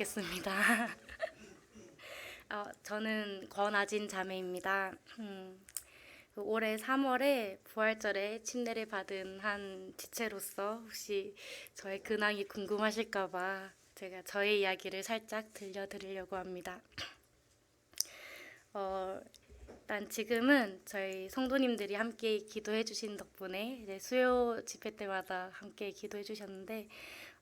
읽겠습니다. 어, 저는 권아진 자매입니다. 음, 그 올해 3월에 부활절에 침례를 받은 한 지체로서 혹시 저의 근황이 궁금하실까봐 제가 저의 이야기를 살짝 들려드리려고 합니다. 어, 일단 지금은 저희 성도님들이 함께 기도해 주신 덕분에 수요 집회 때마다 함께 기도해 주셨는데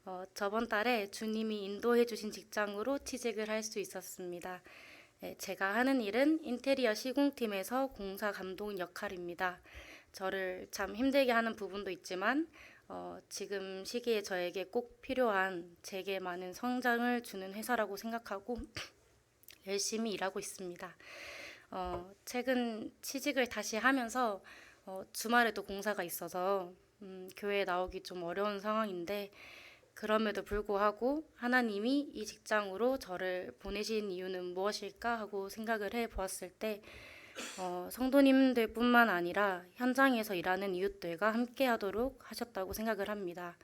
어, 저번 달에 주님이 인도해 주신 직장으로 취직을 할 수 있었습니다. 네, 제가 하는 일은 인테리어 시공팀에서 공사 감독 역할입니다. 저를 참 힘들게 하는 부분도 있지만 어, 지금 시기에 저에게 꼭 필요한 제게 많은 성장을 주는 회사라고 생각하고 열심히 일하고 있습니다. 어, 최근 취직을 다시 하면서 어, 주말에도 공사가 있어서 음, 교회에 나오기 좀 어려운 상황인데 그럼에도 불구하고 하나님이 이 직장으로 저를 보내신 이유는 무엇일까 하고 생각을 해 보았을 때 어, 성도님들 뿐만 아니라 현장에서 일하는 이웃들과 함께 하도록 하셨다고 생각을 합니다.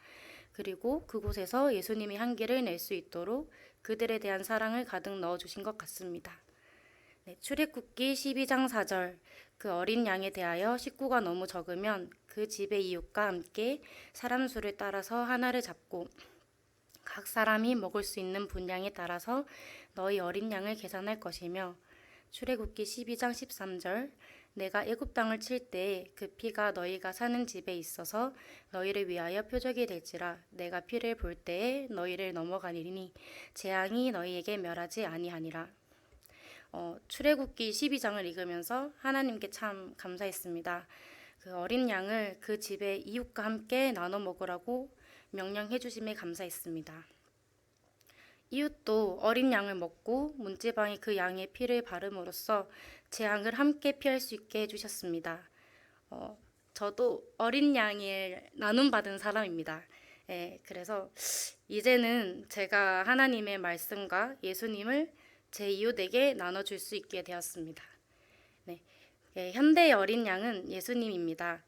그리고 그곳에서 예수님의 향기를 낼 수 있도록 그들에 대한 사랑을 가득 넣어 주신 것 같습니다. 네, 출애굽기 12장 4절 그 어린 양에 대하여 식구가 너무 적으면 그 집의 이웃과 함께 사람 수를 따라서 하나를 잡고 각 사람이 먹을 수 있는 분량에 따라서 너희 어린 양을 계산할 것이며 출애굽기 12장 13절 내가 애굽 땅을 칠때그 피가 너희가 사는 집에 있어서 너희를 위하여 표적이 될지라 내가 피를 볼 때에 너희를 넘어가리니 재앙이 너희에게 멸하지 아니하니라 어, 출애굽기 12장을 읽으면서 하나님께 참 감사했습니다. 그 어린 양을 그 집의 이웃과 함께 나눠 먹으라고 명령해 주심에 감사했습니다. 이웃도 어린 양을 먹고 문지방에 그 양의 피를 바름으로써 재앙을 함께 피할 수 있게 해주셨습니다. 어, 저도 어린 양을 나눔 받은 사람입니다. 예, 그래서 이제는 제가 하나님의 말씀과 예수님을 제 이웃에게 나눠줄 수 있게 되었습니다. 네, 예, 현대의 어린 양은 예수님입니다.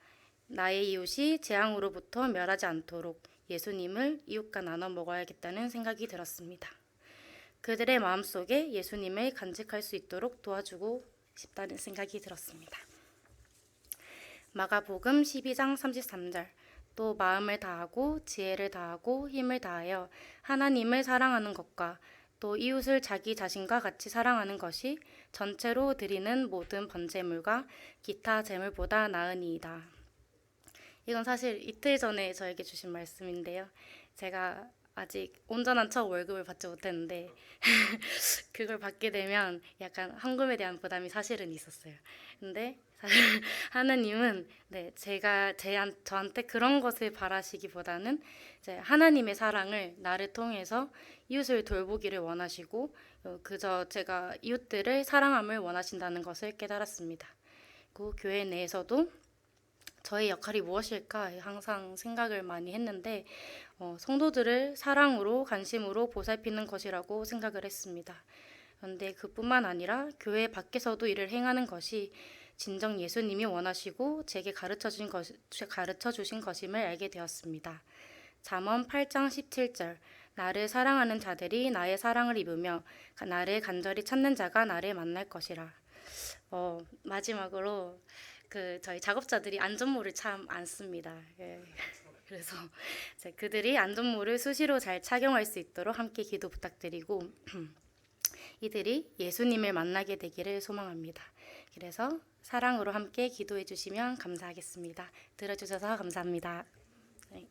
나의 이웃이 재앙으로부터 멸하지 않도록 예수님을 이웃과 나눠 먹어야겠다는 생각이 들었습니다. 그들의 마음속에 예수님을 간직할 수 있도록 도와주고 싶다는 생각이 들었습니다. 마가복음 12장 33절 또 마음을 다하고 지혜를 다하고 힘을 다하여 하나님을 사랑하는 것과 또 이웃을 자기 자신과 같이 사랑하는 것이 전체로 드리는 모든 번제물과 기타 제물보다 나으니이다. 이건 사실 이틀 전에 저에게 주신 말씀인데요. 제가 아직 온전한 첫 월급을 받지 못했는데 그걸 받게 되면 약간 헌금에 대한 부담이 사실은 있었어요. 근데 하나님은 네 제가 제한 저한테 그런 것을 바라시기보다는 이제 하나님의 사랑을 나를 통해서 이웃을 돌보기를 원하시고 어, 그저 제가 이웃들을 사랑함을 원하신다는 것을 깨달았습니다. 그 교회 내에서도 저의 역할이 무엇일까 항상 생각을 많이 했는데 어, 성도들을 사랑으로 관심으로 보살피는 것이라고 생각을 했습니다. 그런데 그뿐만 아니라 교회 밖에서도 일을 행하는 것이 진정 예수님이 원하시고 제게 가르쳐 주신 것 가르쳐 주신 것임을 알게 되었습니다. 잠언 8장 17절 나를 사랑하는 자들이 나의 사랑을 입으며 나를 간절히 찾는 자가 나를 만날 것이라. 어, 마지막으로 그 저희 작업자들이 안전모를 참 안 씁니다. 예. 그래서 그들이 안전모를 수시로 잘 착용할 수 있도록 함께 기도 부탁드리고 이들이 예수님을 만나게 되기를 소망합니다. 그래서 사랑으로 함께 기도해 주시면 감사하겠습니다. 들어주셔서 감사합니다. 네.